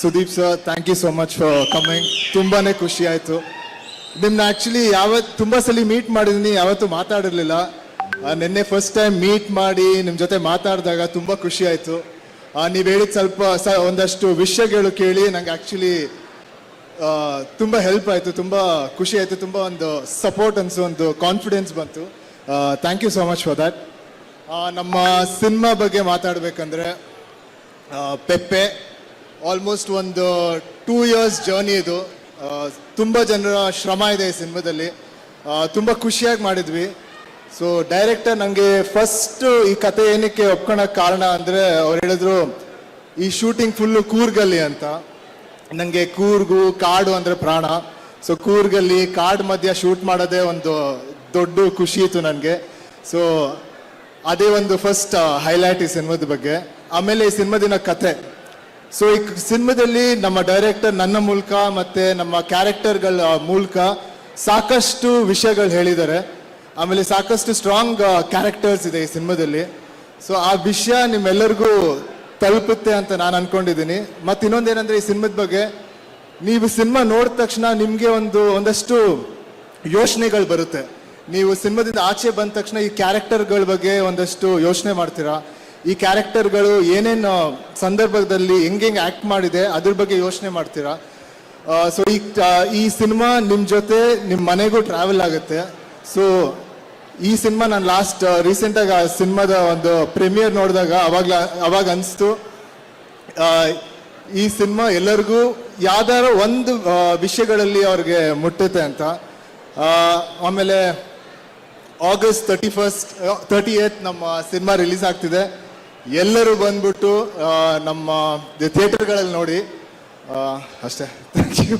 Sudeep sir thank you so much for coming ತುಂಬಾನೇ ಖುಷಿ ಆಯ್ತು. ನಿಮ್ನ ಆಕ್ಚುಲಿ ಯಾವತ್ ತುಂಬಾ ಸಲ ಮೀಟ್ ಮಾಡಿದೀನಿ, ಯಾವತ್ತೂ ಮಾತಾಡಿರ್ಲಿಲ್ಲ. ನಿನ್ನೆ ಫಸ್ಟ್ ಟೈಮ್ ಮೀಟ್ ಮಾಡಿ ನಿಮ್ಮ ಜೊತೆ ಮಾತಾಡಿದಾಗ ತುಂಬಾ ಖುಷಿ ಆಯ್ತು. ನೀವ್ ಹೇಳಿದ ಸ್ವಲ್ಪ ಸ, ಒಂದಷ್ಟು ವಿಷಯಗಳು ಕೇಳಿ ನಂಗೆ ಆ್ಯಕ್ಚುಲಿ ತುಂಬ ಹೆಲ್ಪ್ ಆಯಿತು, ತುಂಬ ಖುಷಿ ಆಯಿತು, ತುಂಬ ಒಂದು ಸಪೋರ್ಟ್ ಅನ್ಸು, ಒಂದು ಕಾನ್ಫಿಡೆನ್ಸ್ ಬಂತು. Thank you so much for that ನಮ್ಮ ಸಿನಿಮಾ ಬಗ್ಗೆ ಮಾತಾಡಬೇಕಂದ್ರೆ ಪೆಪ್ಪೆ ಆಲ್ಮೋಸ್ಟ್ ಒಂದು ಟೂ ಇಯರ್ಸ್ ಜರ್ನಿ ಇದು. ತುಂಬ ಜನರ ಶ್ರಮ ಇದೆ ಈ ಸಿನಿಮಾದಲ್ಲಿ. ತುಂಬ ಖುಷಿಯಾಗಿ ಮಾಡಿದ್ವಿ. ಸೊ ಡೈರೆಕ್ಟರ್ ನನಗೆ ಫಸ್ಟ್ ಈ ಕತೆ ಏನಕ್ಕೆ ಒಪ್ಕೊಳಕ್ಕೆ ಕಾರಣ ಅಂದರೆ ಅವ್ರು ಹೇಳಿದ್ರು, ಈ ಶೂಟಿಂಗ್ ಫುಲ್ಲು ಕೂರ್ಗಲ್ಲಿ ಅಂತ. ನನಗೆ ಕೂರ್ಗು, ಕಾಡು ಅಂದರೆ ಪ್ರಾಣ. ಸೊ ಕೂರ್ಗಲ್ಲಿ ಕಾಡು ಮಧ್ಯ ಶೂಟ್ ಮಾಡೋದೇ ಒಂದು ದೊಡ್ಡ ಖುಷಿ ಇತ್ತು ನನಗೆ. ಸೊ ಅದೇ ಒಂದು ಫಸ್ಟ್ ಹೈಲೈಟ್ ಈ ಸಿನಿಮಾದ ಬಗ್ಗೆ. ಆಮೇಲೆ ಈ ಸಿನಿಮಾದಿನ ಕತೆ. ಸೊ ಈ ಸಿನಿಮಾದಲ್ಲಿ ನಮ್ಮ ಡೈರೆಕ್ಟರ್ ನನ್ನ ಮೂಲಕ ಮತ್ತೆ ನಮ್ಮ ಕ್ಯಾರೆಕ್ಟರ್ಗಳ ಮೂಲಕ ಸಾಕಷ್ಟು ವಿಷಯಗಳು ಹೇಳಿದ್ದಾರೆ. ಆಮೇಲೆ ಸಾಕಷ್ಟು ಸ್ಟ್ರಾಂಗ್ ಕ್ಯಾರೆಕ್ಟರ್ಸ್ ಇದೆ ಈ ಸಿನಿಮಾದಲ್ಲಿ. ಸೊ ಆ ವಿಷಯ ನಿಮ್ಮೆಲ್ಲರಿಗೂ ತಲುಪುತ್ತೆ ಅಂತ ನಾನು ಅನ್ಕೊಂಡಿದ್ದೀನಿ. ಮತ್ತೆ ಇನ್ನೊಂದೇನಂದ್ರೆ ಈ ಸಿನಿಮಾದ ಬಗ್ಗೆ ನೀವು ಸಿನಿಮಾ ನೋಡಿದ ತಕ್ಷಣ ನಿಮಗೆ ಒಂದು, ಒಂದಷ್ಟು ಯೋಚನೆಗಳು ಬರುತ್ತೆ. ನೀವು ಸಿನಿಮಾದಿಂದ ಆಚೆ ಬಂದ ತಕ್ಷಣ ಈ ಕ್ಯಾರೆಕ್ಟರ್ಗಳ ಬಗ್ಗೆ ಒಂದಷ್ಟು ಯೋಚನೆ ಮಾಡ್ತೀರಾ? ಈ ಕ್ಯಾರೆಕ್ಟರ್ಗಳು ಏನೇನು ಸಂದರ್ಭದಲ್ಲಿ ಹೆಂಗೆ ಹೆಂಗೆ ಆ್ಯಕ್ಟ್ ಮಾಡಿದೆ, ಅದ್ರ ಬಗ್ಗೆ ಯೋಚನೆ ಮಾಡ್ತೀರಾ? ಸೊ ಈ ಈ ಸಿನಿಮಾ ನಿಮ್ಮ ಜೊತೆ ನಿಮ್ಮ ಮನೆಗೂ ಟ್ರಾವೆಲ್ ಆಗುತ್ತೆ. ಸೊ ಈ ಸಿನಿಮಾ ನಾನು ಲಾಸ್ಟ್ ರೀಸೆಂಟಾಗಿ ಆ ಸಿನಿಮಾದ ಒಂದು ಪ್ರೀಮಿಯರ್ ನೋಡಿದಾಗ ಅವಾಗ ಅವಾಗ ಅನಿಸ್ತು. ಈ ಸಿನಿಮಾ ಎಲ್ಲರಿಗೂ ಯಾವ್ದಾರ ಒಂದು ವಿಷಯಗಳಲ್ಲಿ ಅವ್ರಿಗೆ ಮುಟ್ಟುತ್ತೆ ಅಂತ. ಆಮೇಲೆ August thirty first thirty eight ನಮ್ಮ ಸಿನಿಮಾ ರಿಲೀಸ್ ಆಗ್ತಿದೆ. ಎಲ್ಲರೂ ಬಂದ್ಬಿಟ್ಟು ನಮ್ಮ ಥಿಯೇಟರ್ಗಳಲ್ಲಿ ನೋಡಿ. ಅಷ್ಟೇ. Thank you